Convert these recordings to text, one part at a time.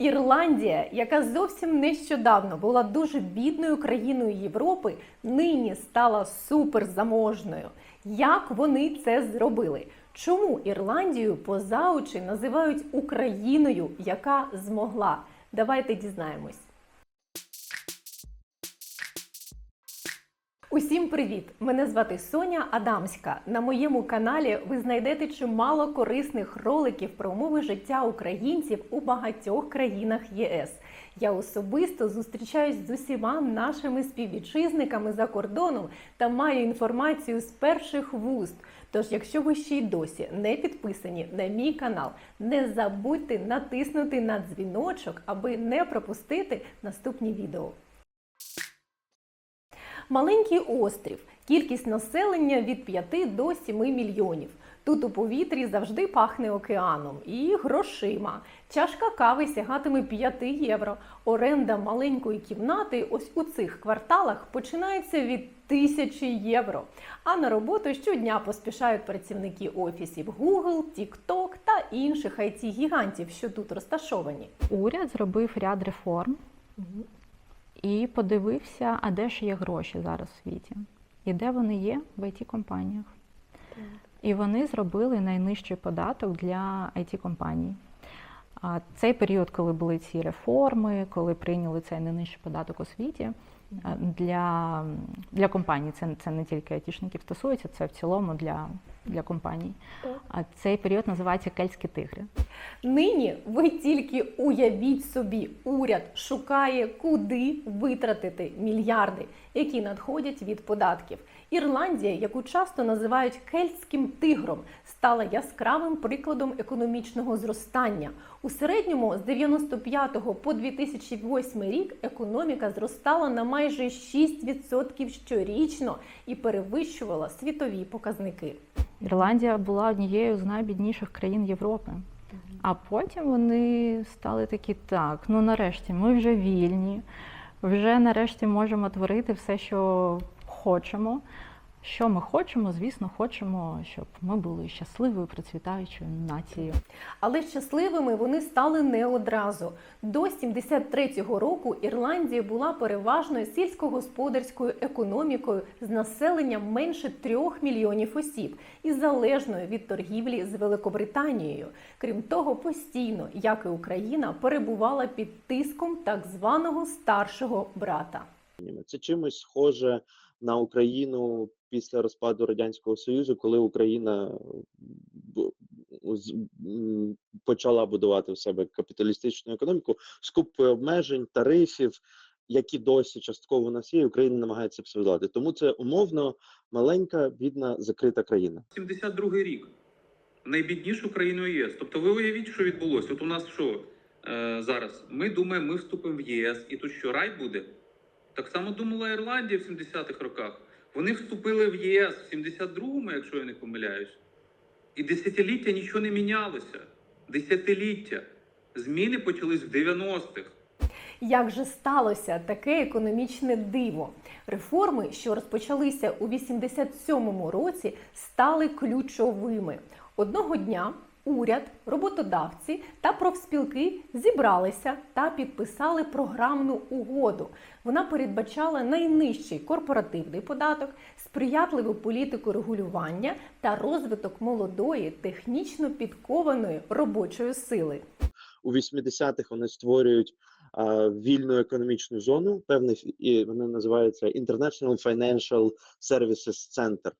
Ірландія, яка зовсім нещодавно була дуже бідною країною Європи, нині стала суперзаможною. Як вони це зробили? Чому Ірландію поза очі називають Україною, яка змогла? Давайте дізнаємось. Усім привіт! Мене звати Соня Адамська. На моєму каналі ви знайдете чимало корисних роликів про умови життя українців у багатьох країнах ЄС. Я особисто зустрічаюсь з усіма нашими співвітчизниками за кордоном та маю інформацію з перших вуст. Тож, якщо ви ще й досі не підписані на мій канал, не забудьте натиснути на дзвіночок, аби не пропустити наступні відео. Маленький острів, кількість населення від 5 до 7 мільйонів. Тут у повітрі завжди пахне океаном і грошима. Чашка кави сягатиме 5 євро. Оренда маленької кімнати ось у цих кварталах починається від 1000 євро. А на роботу щодня поспішають працівники офісів Google, TikTok та інших it гігантів що тут розташовані. Уряд зробив ряд реформ і подивився, а де ж є гроші зараз в світі, і де вони є? В it компаніях. І вони зробили найнижчий податок для it компаній. А цей період, коли були ці реформи, коли прийняли цей найнижчий податок у світі, для, для компаній, це, це не тільки айтішників стосується, це в цілому для, для компаній. А цей період називається Кельтські тигри. Нині ви тільки уявіть собі, уряд шукає, куди витратити мільярди, які надходять від податків. Ірландія, яку часто називають кельтським тигром, стала яскравим прикладом економічного зростання. У середньому з 95 по 2008 рік економіка зростала на майже 6% щорічно і перевищувала світові показники. Ірландія була однією з найбідніших країн Європи. А потім вони стали такі, так, ну нарешті ми вже вільні, вже нарешті можемо творити все, що хочемо. Що ми хочемо? Звісно, хочемо, щоб ми були щасливою, процвітаючою нацією. Але щасливими вони стали не одразу. До 73-го року Ірландія була переважно сільськогосподарською економікою з населенням менше трьох мільйонів осіб і залежною від торгівлі з Великобританією. Крім того, постійно, як і Україна, перебувала під тиском так званого старшого брата. Це чимось схоже на Україну після розпаду Радянського Союзу, коли Україна м, почала будувати в себе капіталістичну економіку з купою обмежень, тарифів, які досі частково у нас є, і Україна намагається все подолати. Тому це умовно маленька, бідна, закрита країна. 72 рік. Найбіднішу країною ЄС. Тобто, ви уявіть, що відбулося. От у нас що е, зараз? Ми думаємо, ми вступимо в ЄС, і тут що рай буде? Так само думала Ірландія в 70-х роках. Вони вступили в ЄС в 72-му, якщо я не помиляюсь. І десятиліття нічого не мінялося. Десятиліття. Зміни почались в 90-х. Як же сталося таке економічне диво? Реформи, що розпочалися у 87-му році, стали ключовими. Одного дня уряд, роботодавці та профспілки зібралися та підписали програмну угоду. Вона передбачала найнижчий корпоративний податок, сприятливу політику регулювання та розвиток молодої, технічно підкованої робочої сили. у 80-х вони створюють вільну економічну зону, певний і вони називаються International Financial Services Center.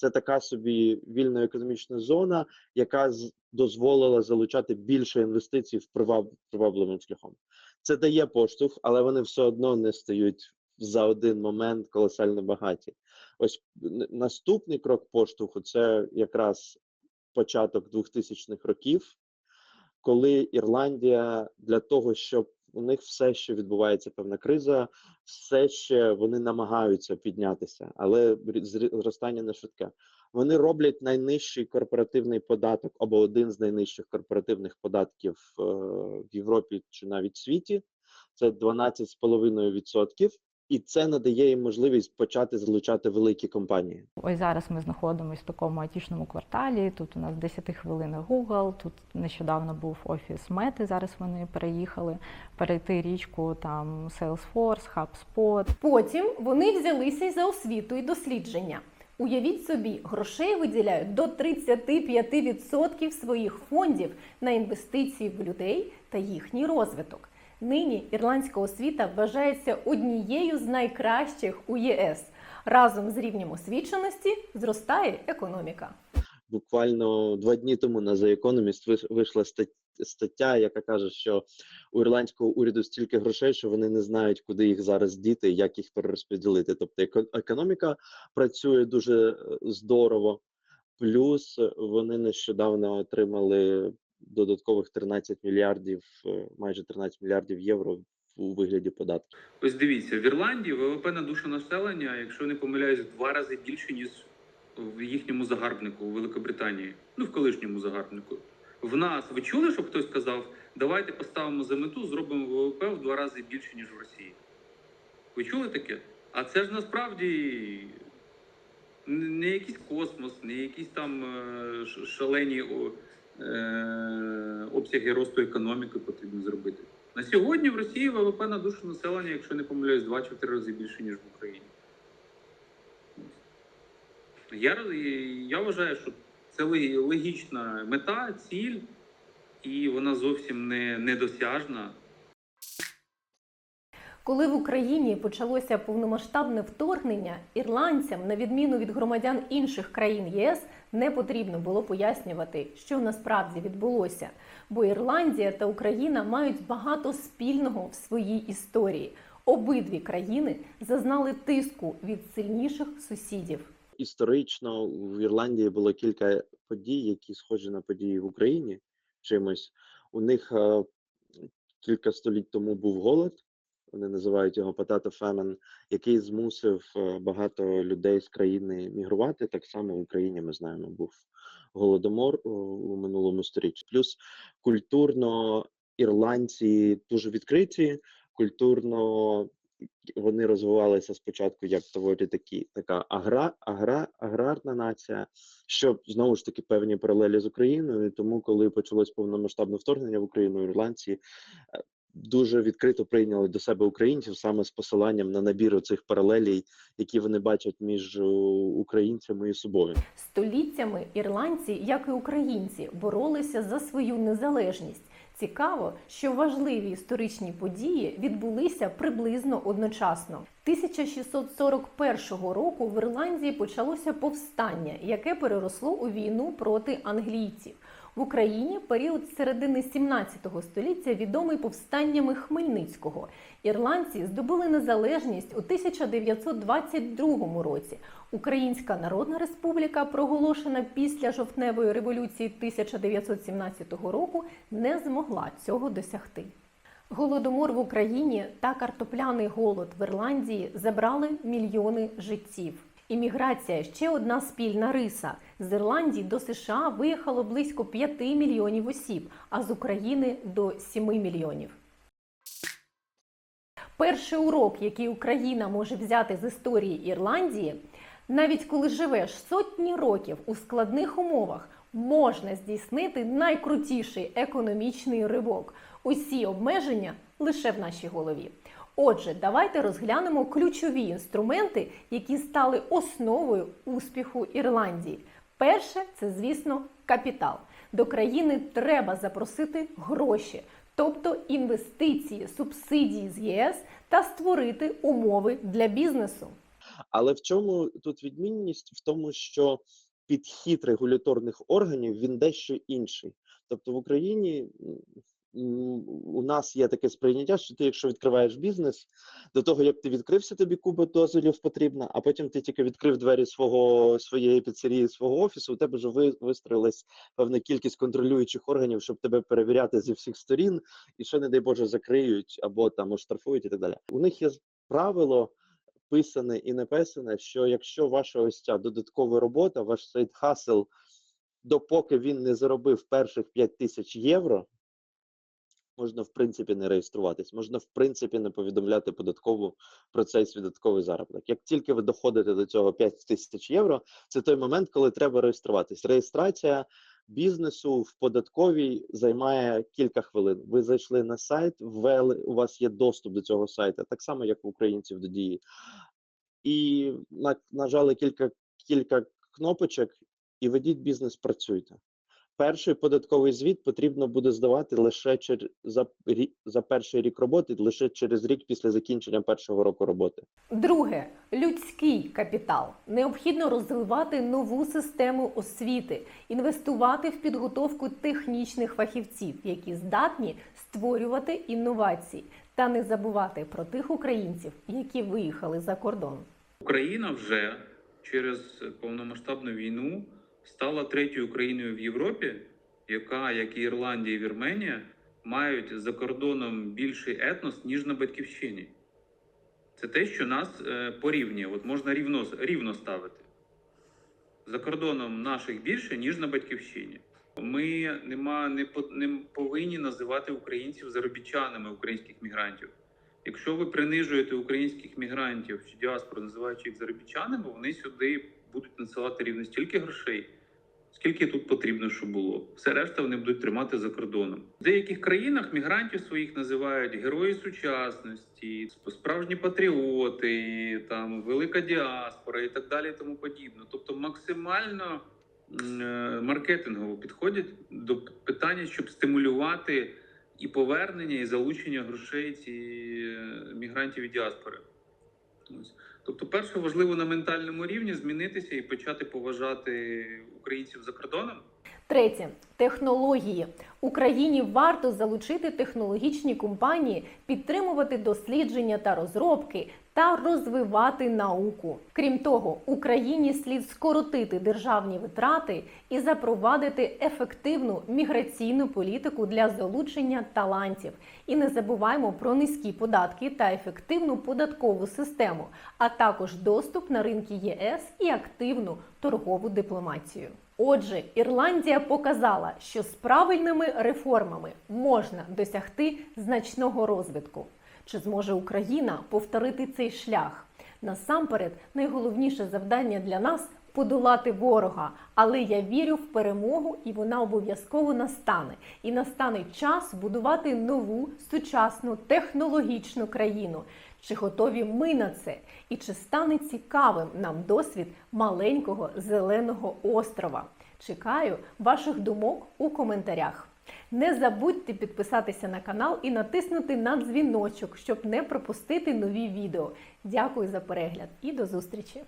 Це така собі вільна економічна зона, яка дозволила залучати більше інвестицій в приваб- привабливим шляхом. Це дає поштовх, але вони все одно не стають за один момент колосально багаті. Ось наступний крок поштовху це якраз початок 2000-х років коли Ірландія для того, щоб у них все ще відбувається певна криза, все ще вони намагаються піднятися, але зростання не швидке. Вони роблять найнижчий корпоративний податок або один з найнижчих корпоративних податків е, в Європі чи навіть світі. Це 12,5%. І це надає їм можливість почати залучати великі компанії. Ось зараз ми знаходимося в такому айтішному кварталі. Тут у нас 10 хвилин Google, тут нещодавно був офіс Мети. Зараз вони переїхали перейти річку там Salesforce, HubSpot. Потім вони взялися за освіту і дослідження. Уявіть собі, грошей виділяють до 35% своїх фондів на інвестиції в людей та їхній розвиток. Нині ірландська освіта вважається однією з найкращих у ЄС. Разом з рівнем освіченості зростає економіка. Буквально два дні тому на The Economist вийшла стаття, яка каже, що у ірландського уряду стільки грошей, що вони не знають, куди їх зараз діти, як їх перерозподілити. Тобто еко- економіка працює дуже е, здорово. Плюс е, вони нещодавно отримали додаткових 13 мільярдів, е, майже 13 мільярдів євро у вигляді податків. Ось дивіться, в Ірландії ВВП на душу населення, якщо не помиляюсь, два рази більше, ніж в їхньому загарбнику у Великобританії, ну в колишньому загарбнику. В нас ви чули, що хтось сказав, давайте поставимо за мету, зробимо ВВП в два рази більше, ніж в Росії. Ви чули таке? А це ж насправді не якийсь космос, не якісь там е, шалені обсяги росту економіки потрібно зробити. На сьогодні в Росії ВВП на душу населення, якщо не помиляюсь, 2 чи 3 рази більше, ніж в Україні. Я, я вважаю, що це логічна мета, ціль, і вона зовсім не недосяжна. Коли в Україні почалося повномасштабне вторгнення, ірландцям, на відміну від громадян інших країн ЄС, не потрібно було пояснювати, що насправді відбулося. Бо Ірландія та Україна мають багато спільного в своїй історії. Обидві країни зазнали тиску від сильніших сусідів. історично в Ірландії було кілька подій, які схожі на події в Україні чимось. У них е, кілька століть тому був голод. Вони називають його potato famine, який змусив е, багато людей з країни мігрувати. Так само в Україні ми знаємо, був голодомор у минулому сторіччі. Плюс культурно ірландці дуже відкриті, культурно вони розвивалися спочатку як доволі такі така агра, агра, аграрна нація, що знову ж таки певні паралелі з Україною. Тому, коли почалось повномасштабне вторгнення в Україну, ірландці е, дуже відкрито прийняли до себе українців саме з посиланням на набір цих паралелей, які вони бачать між е, українцями і собою. Століттями ірландці, як і українці, боролися за свою незалежність. Цікаво, що важливі історичні події відбулися приблизно одночасно. 1641 року в Ірландії почалося повстання, яке переросло у війну проти англійців. В Україні період з середини 17 століття відомий повстаннями Хмельницького. Ірландці здобули незалежність у 1922 році. Українська Народна Республіка, проголошена після жовтневої революції 1917 року, не змогла цього досягти. Голодомор в Україні та картопляний голод в Ірландії забрали мільйони життів. Імміграція ще одна спільна риса. З Ірландії до США виїхало близько 5 мільйонів осіб, а з України до 7 мільйонів. Перший урок, який Україна може взяти з історії Ірландії, навіть коли живеш сотні років у складних умовах, можна здійснити найкрутіший економічний ривок. Усі обмеження лише в нашій голові. Отже, давайте розглянемо ключові інструменти, які стали основою успіху Ірландії. Перше це, звісно, капітал. До країни треба запросити гроші, тобто інвестиції, субсидії з ЄС та створити умови для бізнесу. Але в чому тут відмінність? В тому, що підхід регуляторних органів він дещо інший. Тобто в Україні у нас є таке сприйняття, що ти, якщо відкриваєш бізнес, до того як ти відкрився, тобі куба дозволів потрібна, а потім ти тільки відкрив двері свого своєї піцерії, свого офісу. У тебе вже ви вистроїлась певна кількість контролюючих органів, щоб тебе перевіряти зі всіх сторін, і що, не дай Боже, закриють або там оштрафують і так далі. У них є правило писане і написане, що якщо ваша ось ця додаткова робота, ваш сайт хасл, допоки він не заробив перших 5 тисяч євро, можна в принципі не реєструватись, можна в принципі не повідомляти податкову про цей свій додатковий заробіток. Як тільки ви доходите до цього 5 тисяч євро, це той момент, коли треба реєструватись. Реєстрація бізнесу в податковій займає кілька хвилин. Ви зайшли на сайт, ввели, у вас є доступ до цього сайту, так само як у українців до дії, і на, нажали кілька, кілька кнопочок, і ведіть бізнес, працюйте. Перший податковий звіт потрібно буде здавати лише чер... за, рі... за перший рік роботи, лише через рік після закінчення першого року роботи. Друге людський капітал. Необхідно розвивати нову систему освіти, інвестувати в підготовку технічних фахівців, які здатні створювати інновації, та не забувати про тих українців, які виїхали за кордон. Україна вже через повномасштабну війну стала третьою країною в Європі, яка, як і Ірландія і Вірменія, мають за кордоном більший етнос, ніж на батьківщині. Це те, що нас е, порівнює. От можна рівно, рівно ставити. За кордоном наших більше, ніж на батьківщині. Ми нема, не, по- не повинні називати українців заробітчанами українських мігрантів. Якщо ви принижуєте українських мігрантів чи діаспору, називаючи їх заробітчанами, вони сюди будуть надсилати рівно стільки грошей, скільки тут потрібно, щоб було. Все решта вони будуть тримати за кордоном. В деяких країнах мігрантів своїх називають герої сучасності, справжні патріоти, там велика діаспора і так далі, і тому подібне. Тобто максимально е, маркетингово підходять до питання, щоб стимулювати і повернення, і залучення грошей ці е, мігрантів і діаспори. Тобто, перше важливо на ментальному рівні змінитися і почати поважати українців за кордоном. Третє технології. Україні варто залучити технологічні компанії, підтримувати дослідження та розробки та розвивати науку. Крім того, Україні слід скоротити державні витрати і запровадити ефективну міграційну політику для залучення талантів. І не забуваємо про низькі податки та ефективну податкову систему, а також доступ на ринки ЄС і активну торгову дипломатію. Отже, Ірландія показала, що з правильними реформами можна досягти значного розвитку. Чи зможе Україна повторити цей шлях? Насамперед, найголовніше завдання для нас подолати ворога. Але я вірю в перемогу, і вона обов'язково настане. І настане час будувати нову сучасну технологічну країну. Чи готові ми на це? І чи стане цікавим нам досвід маленького зеленого острова? Чекаю ваших думок у коментарях. Не забудьте підписатися на канал і натиснути на дзвіночок, щоб не пропустити нові відео. Дякую за перегляд і до зустрічі!